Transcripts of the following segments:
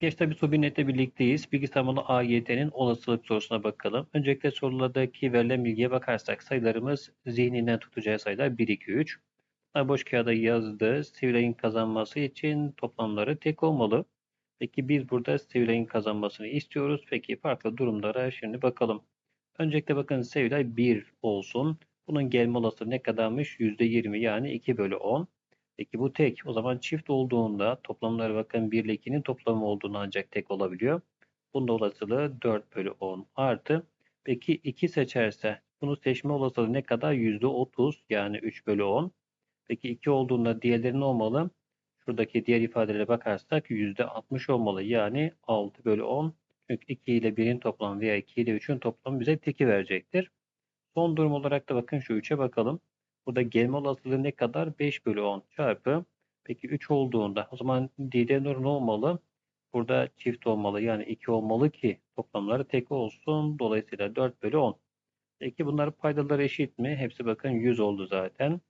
Geç tabi Subinet'le birlikteyiz. Bilgisayar modeli AYT'nin olasılık sorusuna bakalım. Öncelikle sorulardaki verilen bilgiye bakarsak sayılarımız zihninden tutacağı sayılar 1, 2, 3. Bunlar boş kağıda yazdı. Sivilay'ın kazanması için toplamları tek olmalı. Peki biz burada Sevilay'ın kazanmasını istiyoruz. Peki farklı durumlara şimdi bakalım. Öncelikle bakın Sevilay 1 olsun. Bunun gelme olasılığı ne kadarmış? %20 yani 2 bölü 10. Peki bu tek. O zaman çift olduğunda toplamları bakın 1 ile 2'nin toplamı olduğunu ancak tek olabiliyor. Bunun da olasılığı 4 bölü 10 artı. Peki 2 seçerse bunu seçme olasılığı ne kadar? %30 yani 3 bölü 10. Peki 2 olduğunda diğerleri ne olmalı? Şuradaki diğer ifadelere bakarsak %60 olmalı. Yani 6 bölü 10. Çünkü 2 ile 1'in toplamı veya 2 ile 3'ün toplamı bize teki verecektir. Son durum olarak da bakın şu 3'e bakalım. Burada gelme olasılığı ne kadar? 5 bölü 10 çarpı. Peki 3 olduğunda o zaman Didenur ne olmalı? Burada çift olmalı. Yani 2 olmalı ki toplamları tek olsun. Dolayısıyla 4 bölü 10. Peki bunların paydaları eşit mi? Hepsi bakın 100 oldu zaten.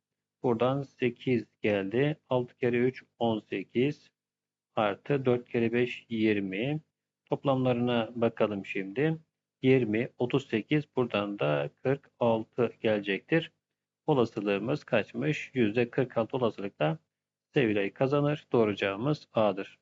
Buradan 8 geldi. 6 kere 3 18 artı 4 kere 5 20. Toplamlarına bakalım şimdi. 20, 38 buradan da 46 gelecektir. Olasılığımız kaçmış? %46 olasılıkla Sevilay kazanır. Doğru cevabımız A'dır.